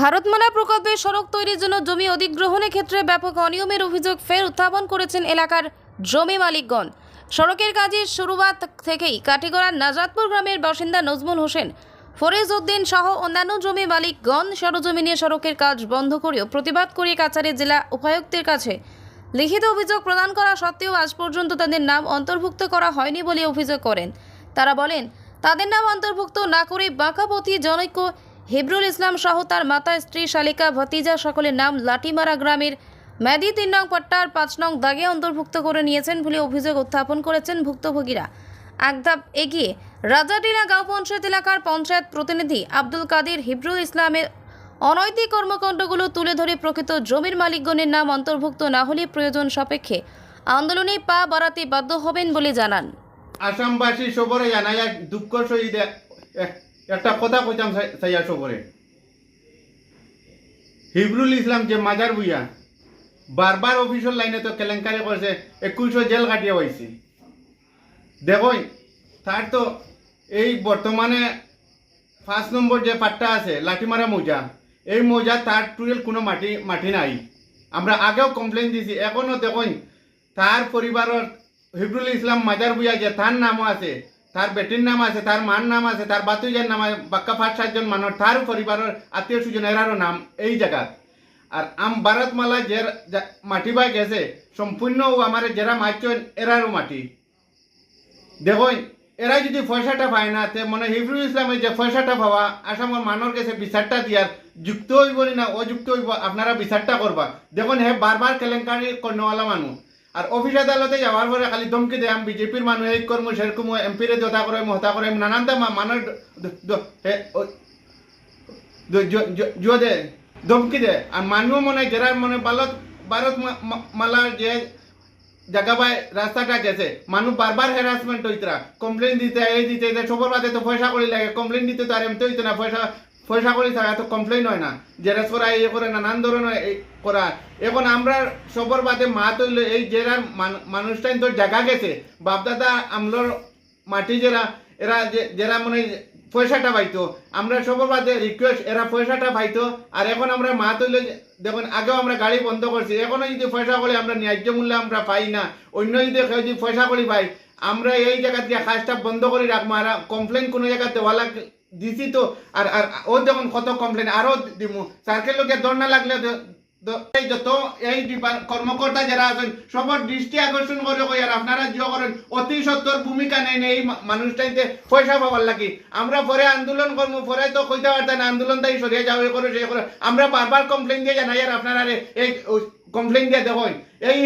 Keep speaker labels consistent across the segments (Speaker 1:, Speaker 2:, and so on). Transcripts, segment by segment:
Speaker 1: ভারতমালা প্রকল্পে সড়ক তৈরির জন্য জমি অধিগ্রহণের ক্ষেত্রে ব্যাপক অনিয়মের অভিযোগ ফের উত্থাপন করেছেন এলাকার জমি মালিকগণ। সড়কের কাজের শুরুয়াত থেকেই কাঠিগড়ার নাজাদপুর গ্রামের বাসিন্দা নজমুল হোসেন, ফরেজ উদ্দিন সহ অন্যান্য জমি মালিকগণ সরজমিনে সড়কের কাজ বন্ধ করেও প্রতিবাদ করে কাছাড়ে জেলা উপায়ুক্তের কাছে লিখিত অভিযোগ প্রদান করা সত্ত্বেও আজ পর্যন্ত তাদের নাম অন্তর্ভুক্ত করা হয়নি বলে অভিযোগ করেন। তারা বলেন, তাদের নাম অন্তর্ভুক্ত না করে বাঁকাপতি জনৈক্য হিবরুল ইসলাম সহ তার মাতা, স্ত্রী, শালিকা, ভতিজা সকলের নাম লাটিমারা গ্রামের মেদি তিন নং পট্টার পাঁচ নং দাগে অন্তর্ভুক্ত করে নিয়েছেন বলে অভিযোগ উত্থাপন করেছেন ভুক্তভোগীরা। এক ধাপ এগিয়ে রাজাটিলা গাঁও পঞ্চায়েত এলাকার পঞ্চায়েত প্রতিনিধি আব্দুল কাদের হিবরুল ইসলামের অনৈতিক কর্মকাণ্ডগুলো তুলে ধরে প্রকৃত জমির মালিকগণের নাম অন্তর্ভুক্ত না হলে প্রয়োজন সাপেক্ষে আন্দোলনে পা বাড়াতে বাধ্য হবেন বলে জানান।
Speaker 2: আসামবাসী সবরে এক দুঃখ সহিত একটা কথা কইতাম চাইয়া সবরে। হিবরুল ইসলাম যে মাজার বুইয়া, বারবার অফিসের লাইনে তো কেলেঙ্কারি করছে, একুশশো জেল কাটিয়ে হয়েছে দেখই তার তো এই বর্তমানে পাঁচ নম্বর যে পাট্টা আছে, লাঠিমারা মৌজা, এই মৌজা তার টুয়েল কোনো মাটি মাটি নাই। আমরা আগেও কমপ্লেন দিছি, এখনও দেখুন, তার পরিবারের হিবরুল ইসলাম মাজার বুয়া যে তার নামও আছে তার বেটির নাম আছে, তার মার নাম আছে, তার বাতুজার নাম আছে, বাক্কা পাঁচ সাতজন মানুষ, তার পরিবারের আত্মীয় স্বজন এরারও নাম এই জায়গা আর আম ভারতমালা যে মাটি বা গেছে সম্পূর্ণ আমার যারা মারছেন এরারও মাটি। দেখুন এরা যদি পয়সাটা পায় না, তে মানে হিবরুল ইসলামের যে পয়সাটা পাওয়া আসামের মানর কাছে বিচারটা দিয়ার যুক্ত হইব না অযুক্ত হইব, আপনারা বিচারটা করবা দেখুন হে বারবার কেলেঙ্কারি কর্ণওয়ালা মানুষ আর অফিস আদালতে যাওয়ার পরে খালি ধমকি দেয় আমি বিজেপির মানুষ এই কর্ম সেরকম এমপিরে দতা করে হতা করে নানানটা মানুষ জো দে ধমকি দে। আর মানুষ মনে যারা মনে ভারত ভারত মালার যে জায়গা বাই রাস্তাটা গেছে মানুষ বারবার হ্যারাসমেন্ট হইতরা কমপ্লেন দিতে, এই দিতে সবর বাদে তো পয়সা করি লাগে। কমপ্লেন দিতে তো আর এমনি হইতো না পয়সা পয়সা করি থাকা তো কমপ্লেন হয় না। জেরাস করা ইয়ে করে, নানান ধরনের করা। এখন আমরা সবর বাদে মা তৈল এই জেলার মানুষটাই তো জায়গা গেছে। বাপদাদা, আমলোর মাটি যারা এরা যারা মানে পয়সাটা পাইতো। আমরা সবার বাদে রিকোয়েস্ট এরা পয়সাটা পাইতো। আর এখন আমরা মা তৈলে দেখুন, আগেও আমরা গাড়ি বন্ধ করছি। এখনও যদি পয়সা করে, আমরা ন্যায্য মূল্যে আমরা পাই না। অন্য যদি কেউ যদি পয়সা করি পাই আমরা এই জায়গা দিয়ে কাজটা বন্ধ করে রাখব। আর কমপ্লেন কোনো জায়গাতে ওয়ালা দিছি তো। আর আর, ও দেখুন কত কমপ্লেন আরও দিমু। সার্কেল লোকের দর না লাগলে যত এই কর্মকর্তা যারা আছেন, সবার দৃষ্টি আকর্ষণ করে কই, আর আপনারা জিও করেন, অতি সত্তর ভূমিকা নেন এই মানুষটাইতে পয়সা পাবার লাগি। আমরা পরে আন্দোলন করব পরে তো কইতে পারতেন আন্দোলন তাই সরিয়ে এ করে সে করে। আমরা বারবার কমপ্লেন দিয়ে জানাই, আর আপনারা এই কমপ্লেন দিয়ে দেখুন এই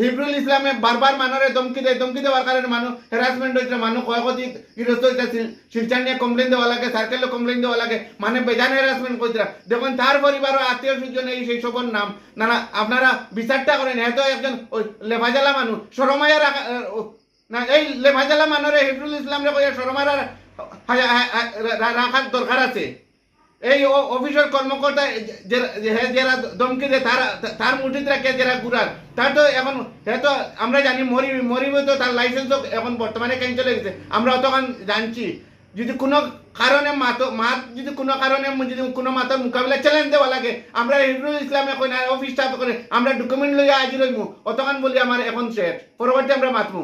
Speaker 2: হিবরুল ইসলামে বারবার মানুষের ধমকি দেয়, ধমকি দেওয়ার কারণে মানুষ হ্যারাসমেন্ট হয়েছে মানুষ ক্ষয়ক্ষতি গৃহস্থ হয়েছে শিল- শিলচর নিয়ে কমপ্লেন দেওয়া লাগে সার্কেলে কমপ্লেন দেওয়া লাগে মানে বেজান হ্যারাসমেন্ট করছে দেখুন তার পরিবার আত্মীয় স্বজন এই সেই সবর নাম না আপনারা বিচারটা করেন এত একজন ওই লেভাজালা মানুষ সরমায়া না, এই লেভাজালা মানুষের হিবরুল ইসলাম রে কইয়া সরমায়া রা- হা- হা- হা- রা- রাখার দরকার আছে। এই অফিসের কর্মকর্তা যারা ধমকি দেয় তার তার রাখে যারা গুড়ার তার তো এখন তো আমরা জানি মরি মরিব তো তার লাইসেন্সও এখন বর্তমানে ক্যান্সেল হয়ে গেছে। আমরা অতক্ষণ জানছি। যদি কোনো কারণে মাতো, মাত, যদি কোনো কারণে যদি কোনো মাতার মোকাবিলা চ্যালেঞ্জ দেওয়া লাগে, আমরা হিবরুল ইসলামে কই না অফিস স্টাফ করে আমরা ডকুমেন্ট লইয়া আজি রইমু অতক্ষণ বলি আমার এখন শেষ পরবর্তী আমরা মাতমু।